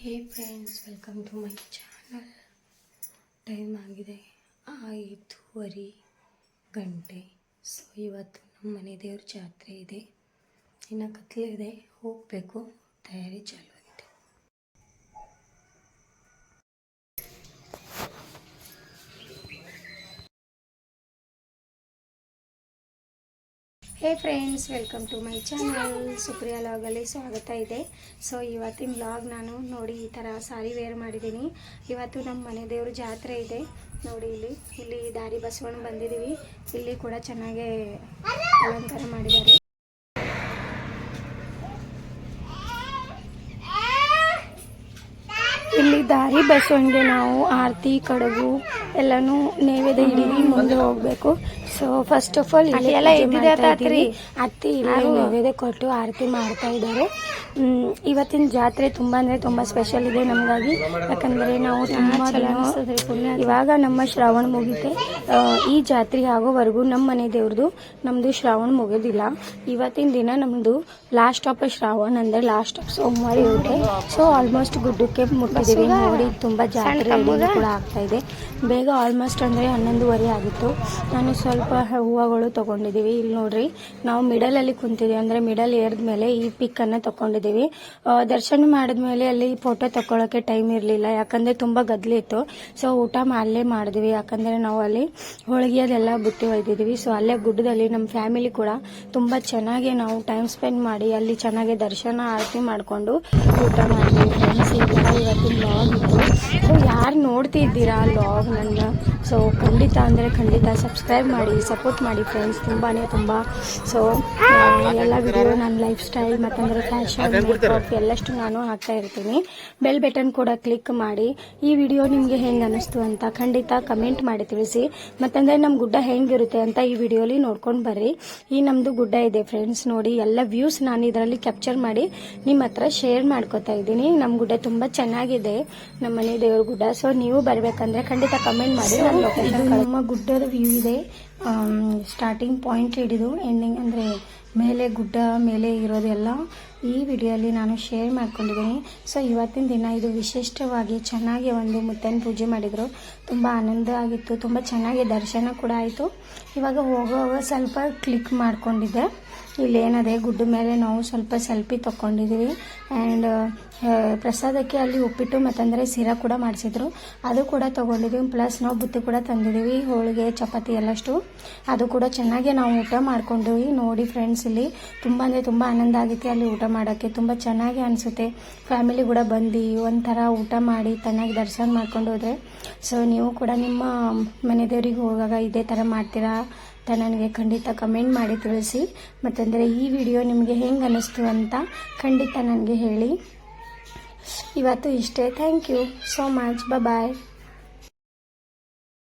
Hey friends welcome to my channel time ಆಗಿದೆ ಐದೂವರೆ ಗಂಟೆ. ಸೊ ಇವತ್ತು ನಮ್ಮ ಮನೆ ದೇವ್ರ ಜಾತ್ರೆ ಇದೆ. ಇನ್ನು ಕತ್ಲಿದೆ ಹೋಗಬೇಕು. ತಯಾರಿ ಚಾಲು hey friends welcome to my channel Supriya ಲಾಗಲ್ಲಿ ಸ್ವಾಗತ ಇದೆ. ಸೊ ಇವತ್ತಿನ ಲಾಗ್ ನಾನು ನೋಡಿ ಈ ಥರ ಸಾರಿ ವೇರ್ ಮಾಡಿದ್ದೀನಿ. ಇವತ್ತು ನಮ್ಮ ಮನೆ ದೇವರು ಜಾತ್ರೆ ಇದೆ. ನೋಡಿ ಇಲ್ಲಿ ಇಲ್ಲಿ ದಾರಿ ಬಸವಣ್ಣ ಬಂದಿದ್ದೀವಿ ಇಲ್ಲಿ ಕೂಡ ಚೆನ್ನಾಗೇ ಅಲಂಕಾರ ಮಾಡಿದ್ದಾರೆ ಇಲ್ಲಿ ದಾರಿ ಬಸವಣ್ಣಿಗೆ ನಾವು ಆರತಿ ಕಡುಬು ಎಲ್ಲನೂ ನೈವೇದ್ಯ ಇಡೀ ಮುಂದೆ ಹೋಗ್ಬೇಕು. ಸೊ ಫಸ್ಟ್ ಆಫ್ ಆಲ್ ಇಲ್ಲಿ ಎಲ್ಲ ಇದ್ದಿದೆ ಅತ್ತಿ ಇಲ್ಲಿ ನೈವೇದ್ಯ ಕೊಟ್ಟು ಆರತಿ ಮಾಡ್ತಾ ಇದ್ದಾರೆ. ಇವತ್ತಿನ ಜಾತ್ರೆ ತುಂಬಾ ಅಂದ್ರೆ ತುಂಬಾ ಸ್ಪೆಷಲ್ ಇದೆ ನಮಗಾಗಿ. ಯಾಕಂದ್ರೆ ನಾವು ತುಂಬಾ ಇವಾಗ ನಮ್ಮ ಶ್ರಾವಣ ಮುಗಿತೆ ಈ ಜಾತ್ರೆ ಆಗೋವರೆಗೂ ನಮ್ಮ ಮನೆ ದೇವ್ರದ್ದು ನಮ್ದು ಶ್ರಾವಣ ಮುಗಿದಿಲ್ಲ. ಇವತ್ತಿನ ದಿನ ನಮ್ದು ಲಾಸ್ಟ್ ಆಫ್ ಶ್ರಾವಣ ಅಂದ್ರೆ ಲಾಸ್ಟ್ ಆಫ್ ಸೋಮವಾರ ಇರುತ್ತೆ. ಸೊ ಆಲ್ಮೋಸ್ಟ್ ಗುಡ್ಡಕ್ಕೆ ಮುಟ್ಟಿದ್ದೀವಿ. ನೋಡಿ ತುಂಬಾ ಜಾತ್ರೆ ಕೂಡ ಆಗ್ತಾ ಇದೆ. ಬೇಗ ಆಲ್ಮೋಸ್ಟ್ ಅಂದ್ರೆ ಹನ್ನೊಂದುವರೆ ಆಗಿತ್ತು. ನಾನು ಸ್ವಲ್ಪ ಹೂವುಗಳು ತೊಗೊಂಡಿದ್ದೀವಿ. ಇಲ್ಲಿ ನೋಡ್ರಿ ನಾವು ಮಿಡಲ್ ಅಲ್ಲಿ ಕುಂತಿದ್ದೀವಿ ಅಂದ್ರೆ ಮಿಡಲ್ ಏರ್ದ ಮೇಲೆ ಈ ಪಿಕ್ ಅನ್ನ ತಗೊಂಡಿದ್ದೀವಿ. ದರ್ಶನ ಮಾಡಿದ್ಮೇಲೆ ಅಲ್ಲಿ ಫೋಟೋ ತಕೊಳ್ಳೋಕೆ ಟೈಮ್ ಇರಲಿಲ್ಲ. ಯಾಕಂದ್ರೆ ತುಂಬಾ ಗದ್ಲಿ ಇತ್ತು. ಸೊ ಊಟ ಅಲ್ಲೇ ಮಾಡಿದ್ವಿ. ಯಾಕಂದ್ರೆ ನಾವು ಅಲ್ಲಿ ಹೋಳಿಗೆ ಅದೆಲ್ಲ ಬುತ್ತಿ ಒಯ್ದಿದ್ದೀವಿ. ಸೊ ಅಲ್ಲೇ ಗುಡ್ಡದಲ್ಲಿ ನಮ್ಮ ಫ್ಯಾಮಿಲಿ ಕೂಡ ತುಂಬಾ ಚೆನ್ನಾಗಿ ನಾವು ಟೈಮ್ ಸ್ಪೆಂಡ್ ಮಾಡಿ ಅಲ್ಲಿ ಚೆನ್ನಾಗಿ ದರ್ಶನ ಆರತಿ ಮಾಡಿಕೊಂಡು ಊಟ ಮಾಡಿದ್ವಿ ಫ್ರೆಂಡ್ಸ್ ಯಾರು ನೋಡ್ತಿದ್ದೀರಾ ಲಾಗ್ ನನ್ನ? ಸೊ ಖಂಡಿತ ಅಂದರೆ ಖಂಡಿತ ಸಬ್ಸ್ಕ್ರೈಬ್ ಮಾಡಿ ಸಪೋರ್ಟ್ ಮಾಡಿ ಫ್ರೆಂಡ್ಸ್ ತುಂಬಾ. ತುಂಬ ಸೊ ಎಲ್ಲ ವಿಡಿಯೋ ನನ್ನ ಲೈಫ್ ಸ್ಟೈಲ್ ಮತ್ತಂದ್ರೆ ಫ್ಯಾಷನ್ ಮೇಕಪ್ ಎಲ್ಲಷ್ಟು ನಾನು ಹಾಕ್ತಾ ಇರ್ತೀನಿ. ಬೆಲ್ ಬಟನ್ ಕೂಡ ಕ್ಲಿಕ್ ಮಾಡಿ. ಈ ವಿಡಿಯೋ ನಿಮಗೆ ಹೆಂಗೆ ಅನಿಸ್ತು ಅಂತ ಖಂಡಿತ ಕಮೆಂಟ್ ಮಾಡಿ ತಿಳಿಸಿ. ಮತ್ತಂದರೆ ನಮ್ಮ ಗುಡ್ಡ ಹೆಂಗಿರುತ್ತೆ ಅಂತ ಈ ವಿಡಿಯೋಲಿ ನೋಡ್ಕೊಂಡು ಬರ್ರಿ. ಈ ನಮ್ಮದು ಗುಡ್ಡ ಇದೆ ಫ್ರೆಂಡ್ಸ್ ನೋಡಿ ಎಲ್ಲ ವ್ಯೂಸ್ ನಾನು ಇದರಲ್ಲಿ ಕ್ಯಾಪ್ಚರ್ ಮಾಡಿ ನಿಮ್ಮ ಹತ್ರ ಶೇರ್ ಮಾಡ್ಕೋತಾ ಇದ್ದೀನಿ. ನಮ್ಮ ಗುಡ್ಡ ತುಂಬ ಚೆನ್ನಾಗಿದೆ. ನಮ್ಮ ಮನೆ ದೇವ್ರ ಗುಡ್ಡ. ಸೊ ನೀವು ಬರಬೇಕಂದ್ರೆ ಖಂಡಿತ ಕಮೆಂಟ್ ಮಾಡಿ ನಾನು ಲೊಕೇಶನ್ ನಮ್ಮ ಗುಡ್ಡದ ವ್ಯೂ ಇದೆ. ಸ್ಟಾರ್ಟಿಂಗ್ ಪಾಯಿಂಟ್ ಹಿಡಿದು ಎಂಡಿಂಗ್ ಅಂದರೆ ಮೇಲೆ ಗುಡ್ಡ, ಮೇಲೆ ಇರೋದೆಲ್ಲ ಈ ವಿಡಿಯೋಲಿ ನಾನು ಶೇರ್ ಮಾಡ್ಕೊಂಡಿದ್ದೀನಿ. ಸೊ ಇವತ್ತಿನ ದಿನ ಇದು ವಿಶಿಷ್ಟವಾಗಿ ಚೆನ್ನಾಗಿ ಒಂದು ಮುತ್ತನ ಪೂಜೆ ಮಾಡಿದರು. ತುಂಬ ಆನಂದ ಆಗಿತ್ತು, ತುಂಬ ಚೆನ್ನಾಗಿ ದರ್ಶನ ಕೂಡ ಆಯಿತು. ಇವಾಗ ಹೋಗುವಾಗ ಸ್ವಲ್ಪ ಕ್ಲಿಕ್ ಮಾಡಿಕೊಂಡಿದ್ದೆ. ಇಲ್ಲೇನದೆ, ಗುಡ್ಡ ಮೇಲೆ ನಾವು ಸ್ವಲ್ಪ ಸೆಲ್ಫಿ ತಗೊಂಡಿದ್ದೀವಿ ಆ್ಯಂಡ್ ಪ್ರಸಾದಕ್ಕೆ ಅಲ್ಲಿ ಉಪ್ಪಿಟ್ಟು ಮತ್ತಂದರೆ ಸಿರ ಕೂಡ ಮಾಡಿಸಿದ್ರು. ಅದು ಕೂಡ ತೊಗೊಂಡಿದ್ದೀವಿ. ಪ್ಲಸ್ ನಾವು ಬುತ್ತಿ ಕೂಡ ತಂದಿದ್ದೀವಿ, ಹೋಳಿಗೆ, ಚಪಾತಿ ಎಲ್ಲಷ್ಟು. ಅದು ಕೂಡ ಚೆನ್ನಾಗಿ ನಾವು ಊಟ ಮಾಡ್ಕೊಂಡ್ವಿ. ನೋಡಿ ಫ್ರೆಂಡ್ಸ್ ಇಲ್ಲಿ ತುಂಬ ಅಂದರೆ ತುಂಬ ಆನಂದ ಆಗುತ್ತೆ ಅಲ್ಲಿ ಊಟ ಮಾಡೋಕ್ಕೆ. ತುಂಬ ಚೆನ್ನಾಗಿ ಅನಿಸುತ್ತೆ. ಫ್ಯಾಮಿಲಿ ಕೂಡ ಬಂದು ಒಂಥರ ಊಟ ಮಾಡಿ ಚೆನ್ನಾಗಿ ದರ್ಶನ ಮಾಡ್ಕೊಂಡು ಹೋದರೆ. ಸೊ ನೀವು ಕೂಡ ನಿಮ್ಮ ಮನೆ ದೇವರಿಗೆ ಹೋಗಾಗ ಇದೇ ಥರ ಮಾಡ್ತೀರಾ? ಅಂತ ನನಗೆ ಖಂಡಿತ ಕಮೆಂಟ್ ಮಾಡಿ ತಿಳಿಸಿ. ಮತ್ತಂದರೆ ಈ ವಿಡಿಯೋ ನಿಮಗೆ ಹೆಂಗೆ ಅನ್ನಿಸ್ತು ಅಂತ ಖಂಡಿತ ನನಗೆ ಹೇಳಿ. ಇವತ್ತು ಇಷ್ಟೇ. Thank you so much bye